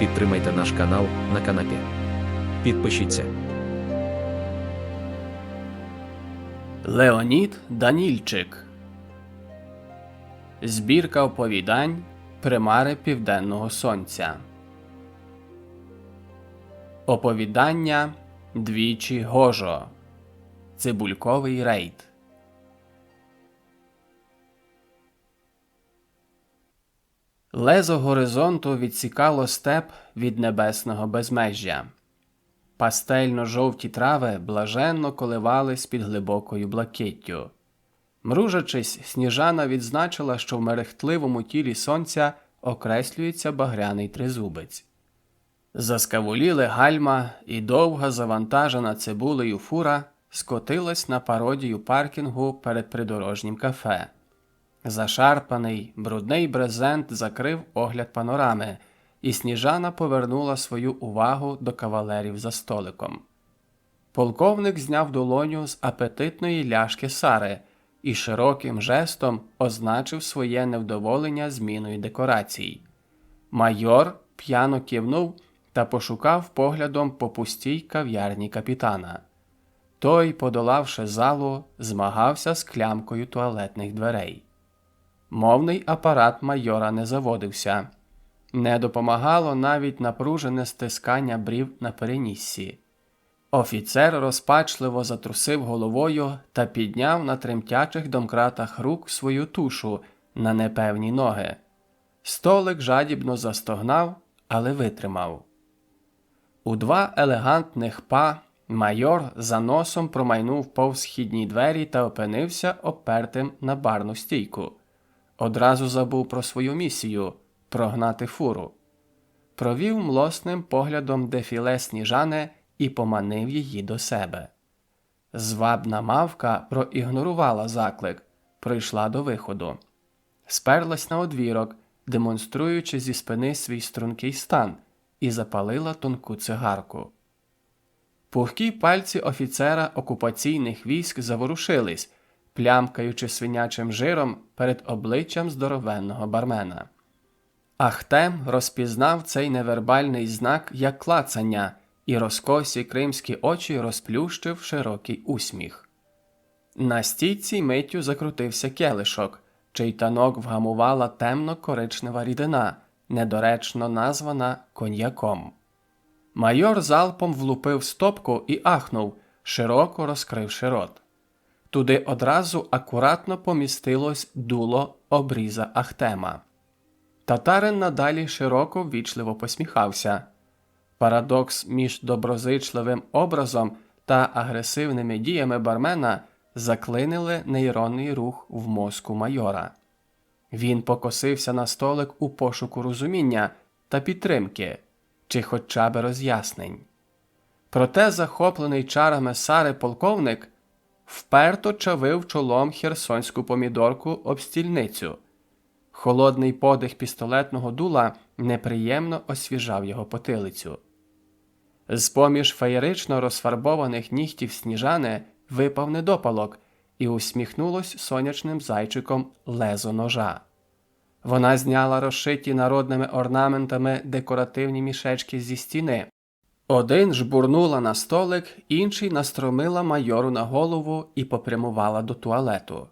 Підтримайте наш канал на канапі. Підпишіться. Леонід Данільчик Збірка оповідань Примари Південного Сонця. Оповідання Двічі Гожо. Цибульковий рейд. Лезо горизонту відсікало степ від небесного безмежжя. Пастельно-жовті трави блаженно коливались під глибокою блакиттю. Мружачись, сніжана відзначила, що в мерехтливому тілі сонця окреслюється багряний тризубець. Заскавуліли гальма, і довга завантажена цибулею фура скотилась на пародію паркінгу перед придорожнім кафе. Зашарпаний, брудний брезент закрив огляд панорами, і сніжана повернула свою увагу до кавалерів за столиком. Полковник зняв долоню з апетитної ляшки Сари і широким жестом означив своє невдоволення зміною декорацій. Майор п'яно кивнув та пошукав поглядом по пустій кав'ярні капітана. Той, подолавши залу, змагався з клямкою туалетних дверей. Мовний апарат майора не заводився. Не допомагало навіть напружене стискання брів на переніссі. Офіцер розпачливо затрусив головою та підняв на тремтячих домкратах рук свою тушу на непевні ноги. Столик жадібно застогнав, але витримав. У два елегантних па майор за носом промайнув повз східні двері та опинився опертим на барну стійку. Одразу забув про свою місію прогнати фуру. Провів млосним поглядом дефіле сніжане і поманив її до себе. Звабна мавка проігнорувала заклик, прийшла до виходу, сперлась на одвірок, демонструючи зі спини свій стрункий стан, і запалила тонку цигарку. Пухкі пальці офіцера окупаційних військ заворушились, плямкаючи свинячим жиром перед обличчям здоровенного бармена. Ахтем розпізнав цей невербальний знак як клацання і розкосі кримські очі розплющив широкий усміх. На стійці миттю закрутився келишок, чий танок вгамувала темно-коричнева рідина, недоречно названа коньяком. Майор залпом влупив стопку і ахнув, широко розкривши рот. Туди одразу акуратно помістилось дуло обріза Ахтема. Татарин надалі широко ввічливо посміхався. Парадокс між доброзичливим образом та агресивними діями бармена заклинили нейронний рух в мозку майора. Він покосився на столик у пошуку розуміння та підтримки чи хоча б роз'яснень. Проте захоплений чарами Сари полковник вперто чавив чолом херсонську помідорку об стільницю. Холодний подих пістолетного дула неприємно освіжав його потилицю. З поміж феєрично розфарбованих нігтів сніжани випав недопалок і усміхнулось сонячним зайчиком лезо ножа. Вона зняла розшиті народними орнаментами декоративні мішечки зі стіни. Один жбурнула на столик, інший настромила майору на голову і попрямувала до туалету.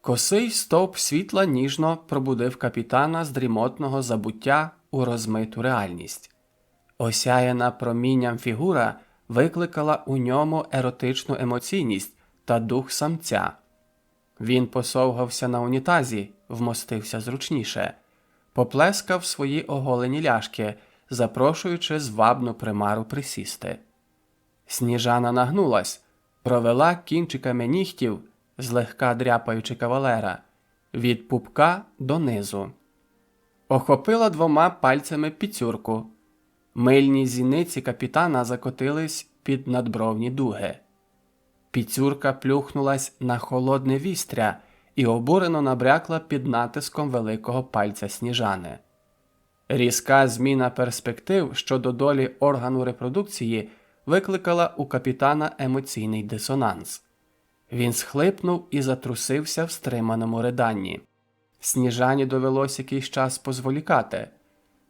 Косий стовп світла ніжно пробудив капітана з дрімотного забуття у розмиту реальність. Осяяна промінням фігура викликала у ньому еротичну емоційність та дух самця. Він посовгався на унітазі, вмостився зручніше, поплескав свої оголені ляшки, запрошуючи звабну примару присісти. Сніжана нагнулась, провела кінчиками нігтів, злегка дряпаючи кавалера, від пупка до низу. Охопила двома пальцями піцюрку. Мильні зіниці капітана закотились під надбровні дуги. Піцюрка плюхнулась на холодне вістря і обурено набрякла під натиском великого пальця сніжани. Різка зміна перспектив щодо долі органу репродукції викликала у капітана емоційний дисонанс. Він схлипнув і затрусився в стриманому риданні. Сніжані довелось якийсь час позволікати.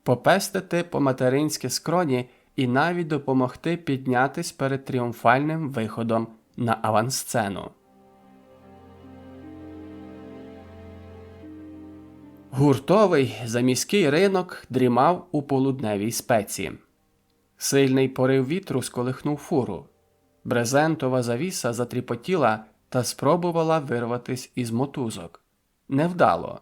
попестити по материнськи скроні і навіть допомогти піднятись перед тріумфальним виходом на авансцену. Гуртовий заміський ринок дрімав у полудневій спеці. Сильний порив вітру сколихнув фуру. Брезентова завіса затріпотіла та спробувала вирватись із мотузок. Невдало.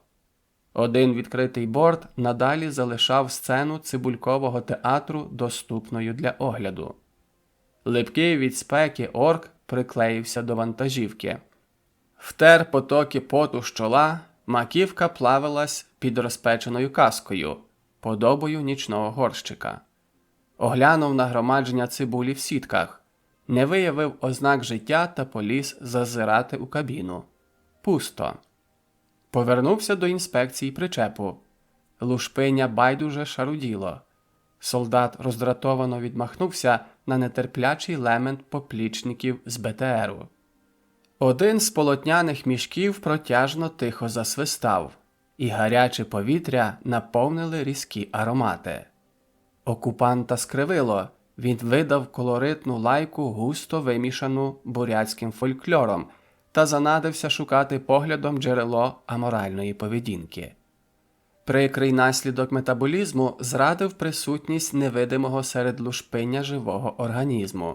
Один відкритий борт надалі залишав сцену цибулькового театру доступною для огляду. Липкий від спеки орк приклеївся до вантажівки. Втер потоки поту з чола, маківка плавилась під розпеченою каскою, подобою нічного горщика. Оглянув нагромадження цибулі в сітках, не виявив ознак життя та поліз зазирати у кабіну. Пусто. Повернувся до інспекції причепу. Лушпиня байдуже шаруділо. Солдат роздратовано відмахнувся на нетерплячий лемент поплічників з БТРу. Один з полотняних мішків протяжно тихо засвистав, і гаряче повітря наповнили різкі аромати. Окупанта скривило, він видав колоритну лайку, густо вимішану бурятським фольклором, та занадився шукати поглядом джерело аморальної поведінки. Прикрий наслідок метаболізму зрадив присутність невидимого серед лушпиння живого організму.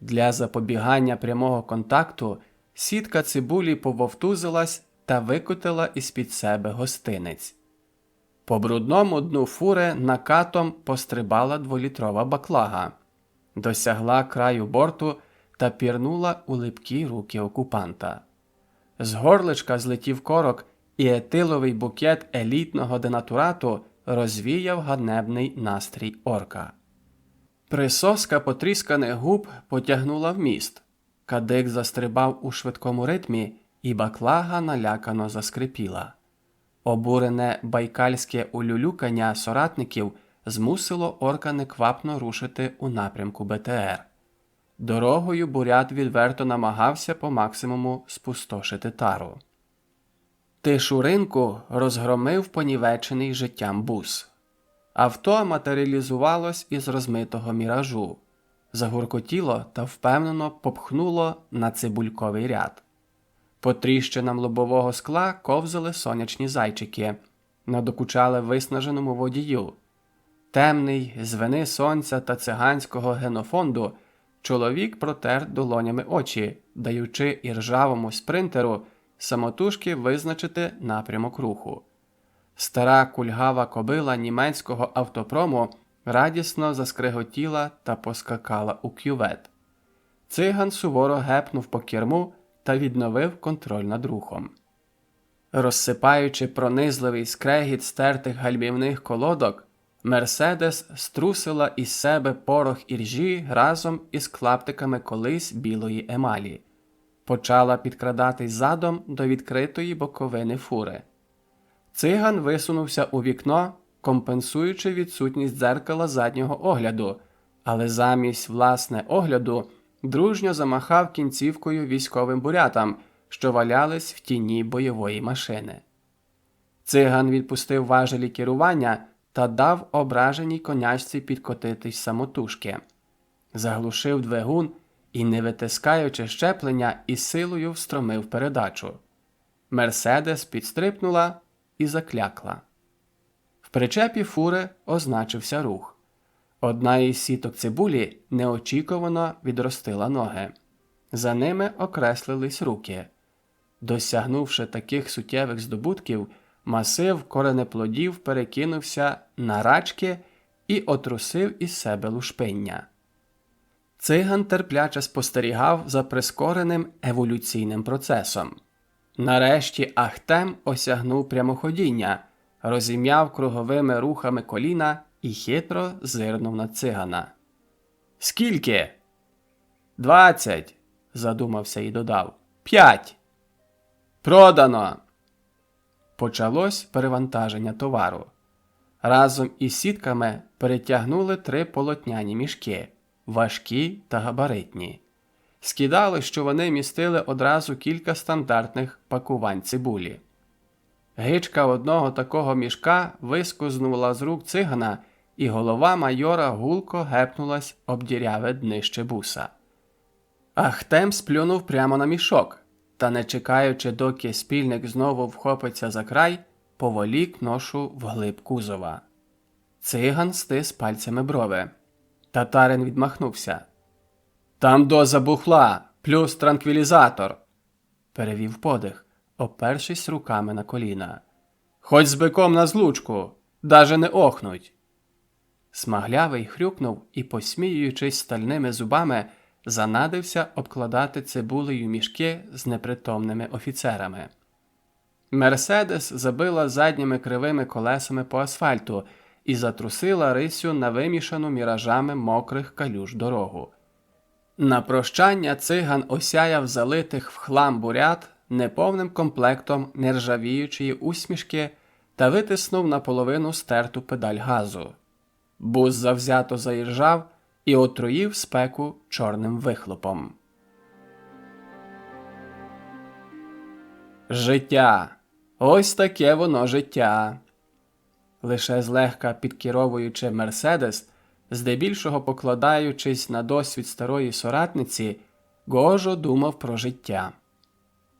Для запобігання прямого контакту сітка цибулі пововтузилась та викотила із-під себе гостинець. По брудному дну фури накатом пострибала дволітрова баклага, досягла краю борту та пірнула у липкі руки окупанта. З горличка злетів корок, і етиловий букет елітного денатурату розвіяв ганебний настрій орка. Присоска потрісканих губ потягнула в міст. Кадик застрибав у швидкому ритмі, і баклага налякано заскрипіла. Обурене байкальське улюлюкання соратників змусило орка неквапно рушити у напрямку БТР. Дорогою бурят відверто намагався по максимуму спустошити тару. Тишу ринку розгромив понівечений життям бус. Авто матеріалізувалось із розмитого міражу, загуркотіло та впевнено попхнуло на цибульковий ряд. По тріщинам лобового скла ковзали сонячні зайчики, надокучали виснаженому водію. Темний, з вини сонця та циганського генофонду, чоловік протер долонями очі, даючи іржавому спринтеру самотужки визначити напрямок руху. Стара кульгава кобила німецького автопрому радісно заскриготіла та поскакала у кювет. Циган суворо гепнув по керму та відновив контроль над рухом. Розсипаючи пронизливий скрегіт стертих гальмівних колодок, Мерседес струсила із себе порох іржі разом із клаптиками колись білої емалі, почала підкрадатись задом до відкритої боковини фури. Циган висунувся у вікно, компенсуючи відсутність дзеркала заднього огляду, але замість власне огляду дружньо замахав кінцівкою військовим бурятам, що валялись в тіні бойової машини. Циган відпустив важелі керування та дав ображеній конячці підкотитись самотужки, заглушив двигун і, не витискаючи щеплення, із силою встромив передачу. Мерседес підстрипнула і заклякла. Причепі фури означився рух. Одна із сіток цибулі неочікувано відростила ноги. За ними окреслились руки. Досягнувши таких суттєвих здобутків, масив коренеплодів перекинувся на рачки і отрусив із себе лушпиння. Циган терпляче спостерігав за прискореним еволюційним процесом. Нарешті Ахтем осягнув прямоходіння, розім'яв круговими рухами коліна і хитро зирнув на цигана. Скільки? Двадцять, задумався і додав. П'ять. Продано. Почалось перевантаження товару. Разом із сітками перетягнули три полотняні мішки важкі та габаритні. Скидали, що вони містили одразу кілька стандартних пакувань цибулі. Гичка одного такого мішка вискознула з рук цигана, і голова майора гулко гепнулась об діряве днище буса. Ахтем сплюнув прямо на мішок, та, не чекаючи, доки спільник знову вхопиться за край, поволік ношу вглиб кузова. Циган стис пальцями брови. Татарин відмахнувся. Там доза бухла, плюс транквілізатор. Перевів подих, опершись руками на коліна. Хоч з биком на злучку, даже не охнуть. Смаглявий хрюкнув і, посміюючись стальними зубами, занадився обкладати цибулею мішки з непритомними офіцерами. Мерседес забила задніми кривими колесами по асфальту і затрусила рисю на вимішану міражами мокрих калюж дорогу. На прощання циган осяяв залитих в хлам бурят неповним комплектом нержавіючої усмішки та витиснув наполовину стерту педаль газу. Бус завзято заїжджав і отруїв спеку чорним вихлопом. Життя. Ось таке воно життя. Лише злегка підкеровуючи Мерседес, здебільшого покладаючись на досвід старої соратниці, Гожо думав про життя.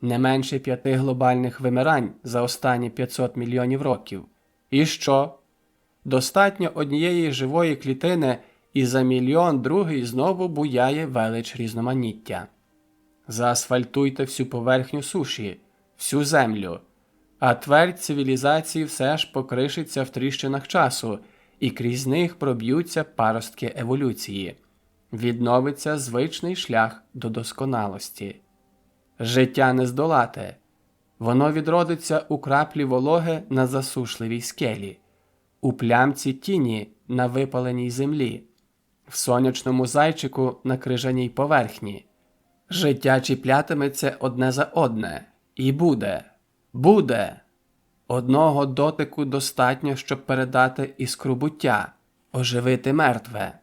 Не менше п'яти глобальних вимирань за останні 500 мільйонів років. І що? Достатньо однієї живої клітини, і за мільйон другий знову буяє велич різноманіття. Заасфальтуйте всю поверхню суші, всю землю, а твердь цивілізації все ж покришиться в тріщинах часу, і крізь них проб'ються паростки еволюції. Відновиться звичний шлях до досконалості. Життя не здолати. Воно відродиться у краплі вологи на засушливій скелі, у плямці тіні на випаленій землі, в сонячному зайчику на крижаній поверхні. Життя чіплятиметься одне за одне, і буде, буде. Одного дотику достатньо, щоб передати іскру буття, оживити мертве.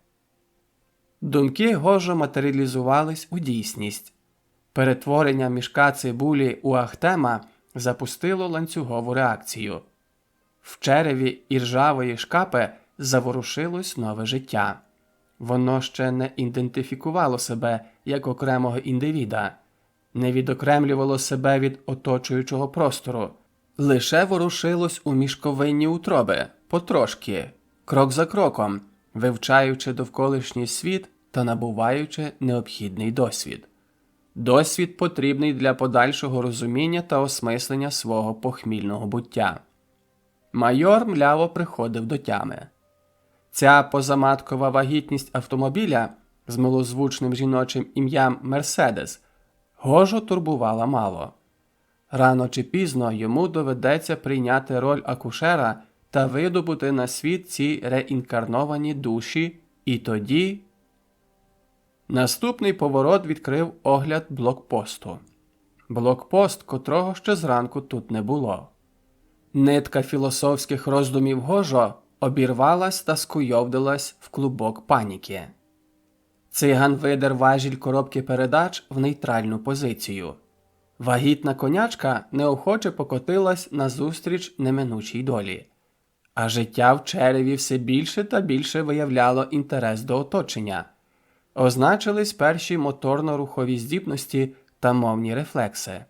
Думки гожо матеріалізувались у дійсність. Перетворення мішка цибулі у Ахтема запустило ланцюгову реакцію. В череві іржавої шкапи заворушилось нове життя. Воно ще не ідентифікувало себе як окремого індивіда, не відокремлювало себе від оточуючого простору, лише ворушилось у мішковинні утроби, потрошки, крок за кроком, вивчаючи довколишній світ та набуваючи необхідний досвід. Досвід потрібний для подальшого розуміння та осмислення свого похмільного буття. Майор мляво приходив до тями. Ця позаматкова вагітність автомобіля з милозвучним жіночим ім'ям Мерседес гожо турбувала мало. Рано чи пізно йому доведеться прийняти роль акушера та видобути на світ ці реінкарновані душі, і тоді. Наступний поворот відкрив огляд блокпосту. Блокпост, котрого ще зранку тут не було. Нитка філософських роздумів Гожо обірвалась та скуйовдилась в клубок паніки. Циган видер важіль коробки передач в нейтральну позицію. Вагітна конячка неохоче покотилась назустріч неминучій долі, а життя в череві все більше та більше виявляло інтерес до оточення. Означились перші моторно-рухові здібності та мовні рефлекси.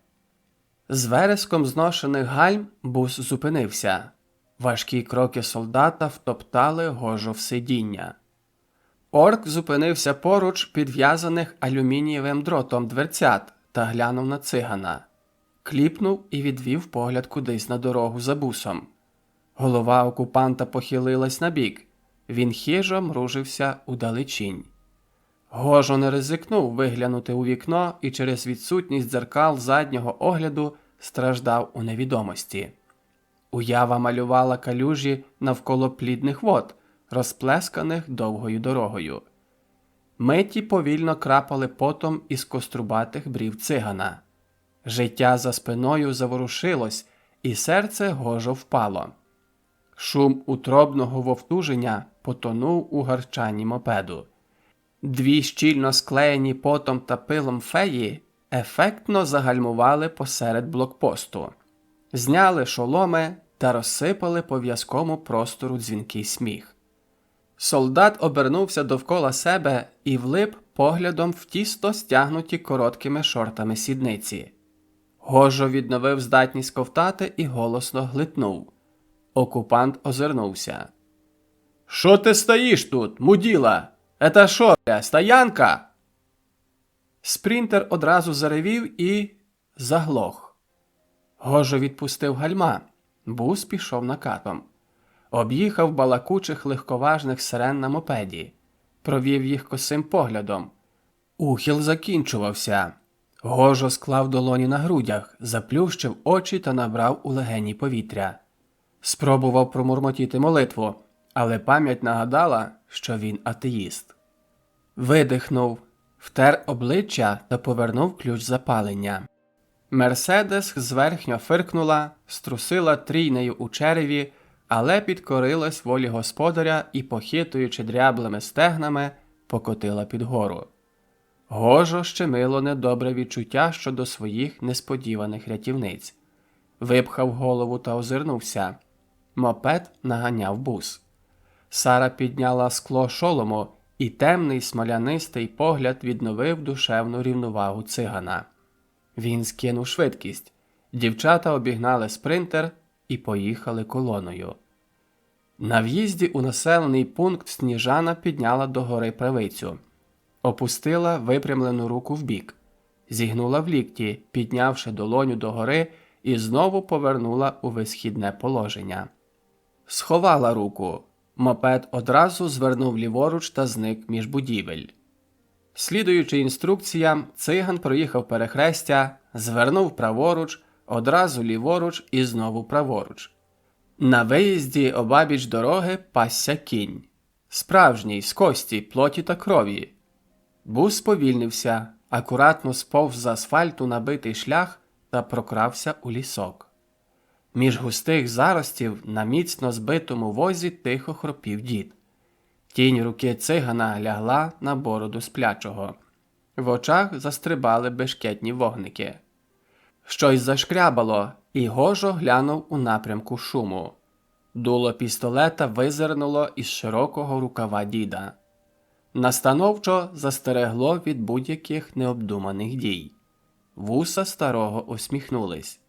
З вереском зношених гальм бус зупинився. Важкі кроки солдата втоптали гожо в сидіння. Орк зупинився поруч підв'язаних алюмінієвим дротом дверцят та глянув на цигана. Кліпнув і відвів погляд кудись на дорогу за бусом. Голова окупанта похилилась набік. Він хижо мружився у далечінь. Гожо не ризикнув виглянути у вікно і через відсутність дзеркал заднього огляду страждав у невідомості. Уява малювала калюжі навколо плідних вод, розплесканих довгою дорогою. Миті повільно крапали потом із кострубатих брів цигана. Життя за спиною заворушилось, і серце гожо впало. Шум утробного вовтуження потонув у гарчанні мопеду. Дві щільно склеєні потом та пилом феї ефектно загальмували посеред блокпосту. зняли шоломи та розсипали по в'язкому простору дзвінкий сміх. Солдат обернувся довкола себе і влип поглядом в тісто стягнуті короткими шортами сідниці. Гожо відновив здатність ковтати і голосно глитнув. Окупант озирнувся. Що ти стоїш тут, муділа? Ета що, бля, стоянка? Спринтер одразу заревів і заглох. Гожо відпустив гальма. Бус пішов накатом. Об'їхав балакучих легковажних сирен на мопеді, провів їх косим поглядом. Ухіл закінчувався. Гожо склав долоні на грудях, заплющив очі та набрав у легені повітря. Спробував промурмотіти молитву, але пам'ять нагадала, що він атеїст. Видихнув, втер обличчя та повернув ключ запалення. Мерседес зверхньо фиркнула, струсила трійнею у череві, але підкорилась волі господаря і, похитуючи дряблими стегнами, покотила під гору. Гожо щемило недобре відчуття щодо своїх несподіваних рятівниць. Випхав голову та озирнувся. Мопед наганяв бус. Сара підняла скло шолому, і темний смолянистий погляд відновив душевну рівновагу цигана. Він скинув швидкість. Дівчата обігнали спринтер і поїхали колоною. На в'їзді у населений пункт Сніжана підняла догори правицю, опустила випрямлену руку вбік, зігнула в лікті, піднявши долоню догори, і знову повернула у висхідне положення. Сховала руку. Мопед одразу звернув ліворуч та зник між будівель. Слідуючи інструкціям, циган проїхав перехрестя, звернув праворуч, одразу ліворуч і знову праворуч. На виїзді обабіч дороги пасся кінь. Справжній з кості, плоті та крові. Бус сповільнився, акуратно сповз з асфальту набитий шлях та прокрався у лісок. Між густих заростів на міцно збитому возі тихо хропів дід. Тінь руки цигана лягла на бороду сплячого. В очах застрибали бешкетні вогники. Щось зашкрябало, і гожо глянув у напрямку шуму. Дуло пістолета визирнуло із широкого рукава діда. Настановчо застерегло від будь-яких необдуманих дій. Вуса старого усміхнулись.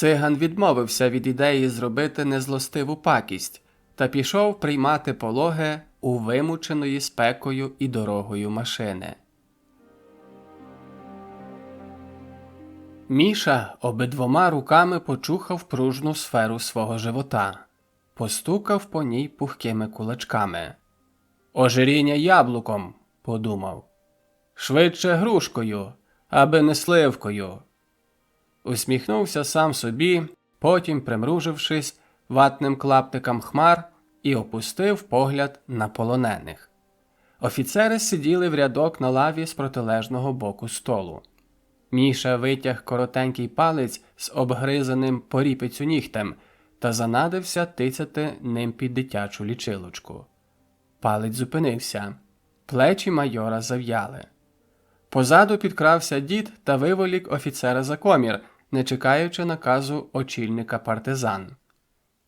Циган відмовився від ідеї зробити незлостиву пакість та пішов приймати пологи у вимученої спекою і дорогою машини. Міша обидвома руками почухав пружну сферу свого живота, постукав по ній пухкими кулачками. Ожиріння яблуком, подумав. Швидше грушкою, аби не сливкою. Усміхнувся сам собі, потім, примружившись ватним клаптиком хмар, і опустив погляд на полонених. Офіцери сиділи в рядок на лаві з протилежного боку столу. Міша витяг коротенький палець з обгризаним поріпицю нігтем та занадився тицяти ним під дитячу лічилочку. Палець зупинився, плечі майора зав'яли. Позаду підкрався дід та виволік офіцера за комір, не чекаючи наказу очільника партизан.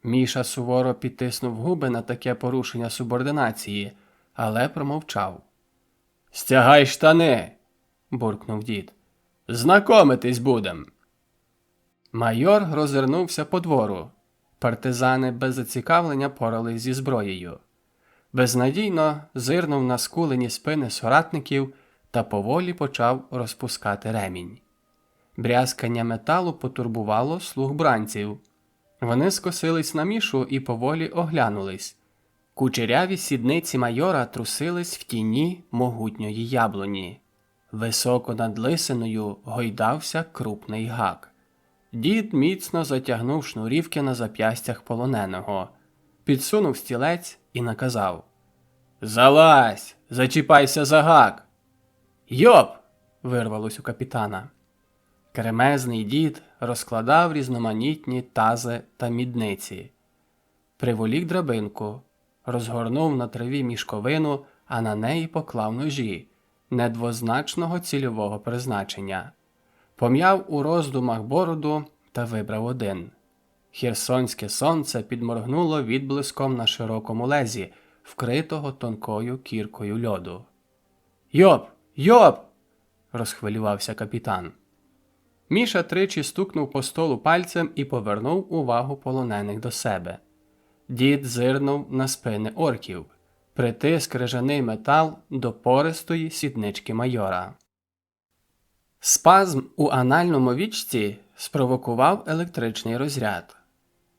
Міша суворо підтиснув губи на таке порушення субординації, але промовчав. Стягай штани. буркнув дід. Знакомитись будем. Майор розвернувся по двору. Партизани без зацікавлення порались зі зброєю. Безнадійно зирнув на скулені спини соратників та поволі почав розпускати ремінь. Брязкання металу потурбувало слух бранців. Вони скосились на мішу і поволі оглянулись. Кучеряві сідниці майора трусились в тіні могутньої яблуні. Високо над лисиною гойдався крупний гак. Дід міцно затягнув шнурівки на зап'ястях полоненого, підсунув стілець і наказав Залазь, зачіпайся за гак. Йоп. вирвалось у капітана. Кремезний дід розкладав різноманітні тази та мідниці, приволік драбинку, розгорнув на траві мішковину, а на неї поклав ножі недвозначного цільового призначення, пом'яв у роздумах бороду та вибрав один Херсонське сонце підморгнуло відблиском на широкому лезі, вкритого тонкою кіркою льоду. Йоп! Йоп! розхвилювався капітан. Міша тричі стукнув по столу пальцем і повернув увагу полонених до себе. Дід зирнув на спини орків, притис крижаний метал до пористої сіднички майора. Спазм у анальному вічці спровокував електричний розряд.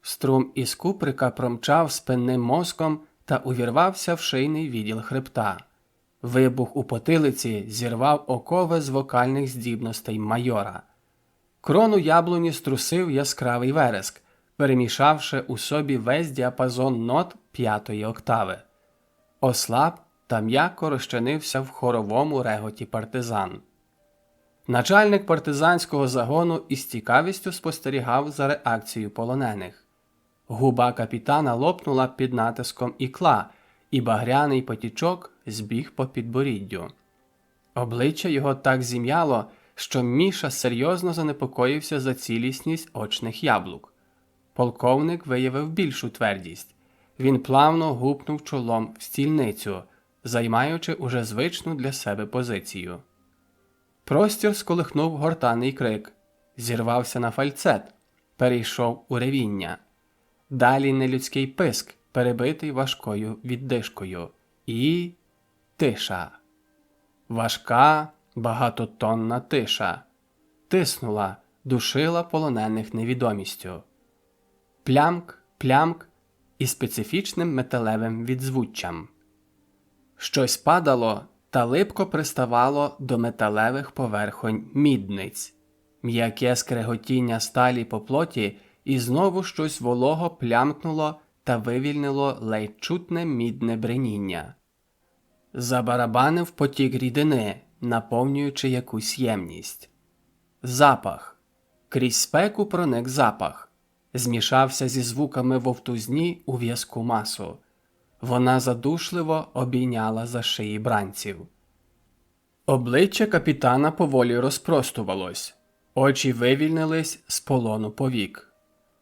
Струм із куприка промчав спинним мозком та увірвався в шийний відділ хребта. Вибух у потилиці зірвав окови з вокальних здібностей майора. Крону яблуні струсив яскравий вереск, перемішавши у собі весь діапазон нот п'ятої октави. Ослаб та м'яко розчинився в хоровому реготі партизан. Начальник партизанського загону із цікавістю спостерігав за реакцією полонених. Губа капітана лопнула під натиском ікла, і багряний потічок збіг по підборіддю. Обличчя його так зім'яло, що Міша серйозно занепокоївся за цілісність очних яблук. Полковник виявив більшу твердість. Він плавно гупнув чолом в стільницю, займаючи уже звичну для себе позицію. Простір сколихнув гортаний крик, зірвався на фальцет, перейшов у ревіння. Далі нелюдський писк, перебитий важкою віддишкою, і тиша. Важка, багатотонна тиша. Тиснула, душила полонених невідомістю. Плямк, плямк і специфічним металевим відзвуччям. Щось падало та липко приставало до металевих поверхонь мідниць, м'яке скреготіння сталі по плоті, і знову щось волого плямкнуло та вивільнило ледь чутне мідне бреніння. Забарабанив потік рідини, наповнюючи якусь ємність. Запах. Крізь спеку проник запах. Змішався зі звуками вовтузні у в'язку масу. Вона задушливо обійняла за шиї бранців. Обличчя капітана поволі розпростувалось, очі вивільнились з полону повік.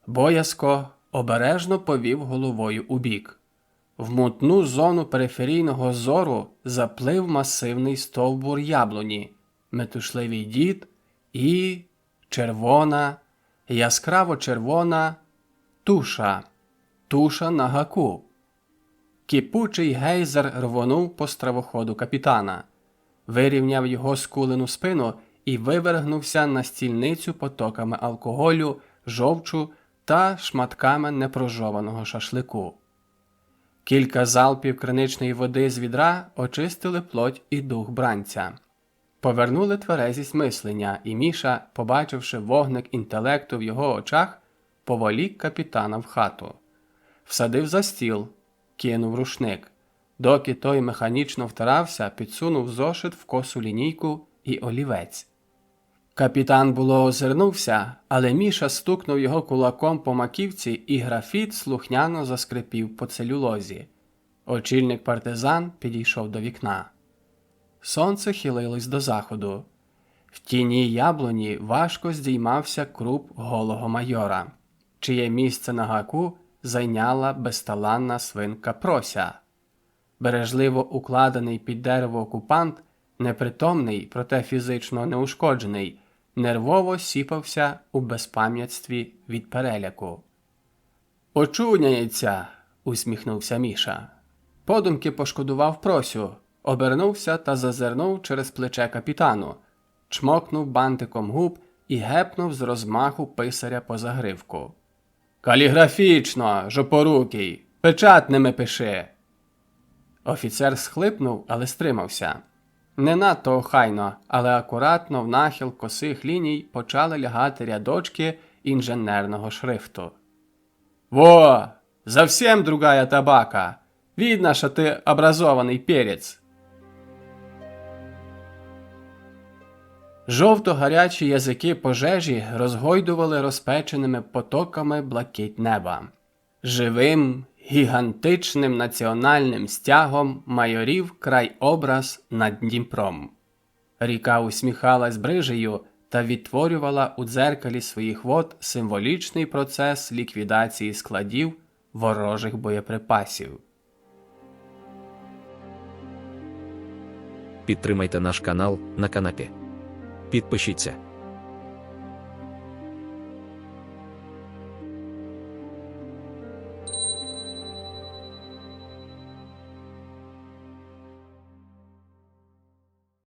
Боязко обережно повів головою убік. В мутну зону периферійного зору заплив масивний стовбур яблуні, метушливий дід і червона, яскраво червона туша, туша на гаку. Кипучий гейзер рвонув по стравоходу капітана, вирівняв його скулену спину і вивергнувся на стільницю потоками алкоголю, жовчу та шматками непрожованого шашлику. Кілька залпів криничної води з відра очистили плоть і дух бранця. Повернули тверезість мислення, і Міша, побачивши вогник інтелекту в його очах, поволік капітана в хату, всадив за стіл, кинув рушник. Доки той механічно втирався, підсунув зошит в косу лінійку і олівець. Капітан було озирнувся, але Міша стукнув його кулаком по маківці, і графіт слухняно заскрипів по целюлозі. Очільник партизан підійшов до вікна. Сонце хилилось до заходу. В тіні яблуні важко здіймався круп голого майора, чиє місце на гаку зайняла безталанна свинка Прося. Бережливо укладений під дерево окупант, непритомний, проте фізично неушкоджений, нервово сіпався у безпам'ятстві від переляку. Очуняється, усміхнувся Міша. Подумки пошкодував просю, обернувся та зазирнув через плече капітану, чмокнув бантиком губ і гепнув з розмаху писаря по загривку. Каліграфічно, жопорукий, печатними пиши. Офіцер схлипнув, але стримався. Не надто охайно, але акуратно в нахил косих ліній почали лягати рядочки інженерного шрифту. Во! Совсем другая табака! Видно, що ти образований перець. Жовто-гарячі язики пожежі розгойдували розпеченими потоками блакить неба. Живим, гігантичним національним стягом майорів край образ над Дніпром. Ріка усміхалась брижею та відтворювала у дзеркалі своїх вод символічний процес ліквідації складів ворожих боєприпасів. Підтримайте наш канал на канапі. Підпишіться.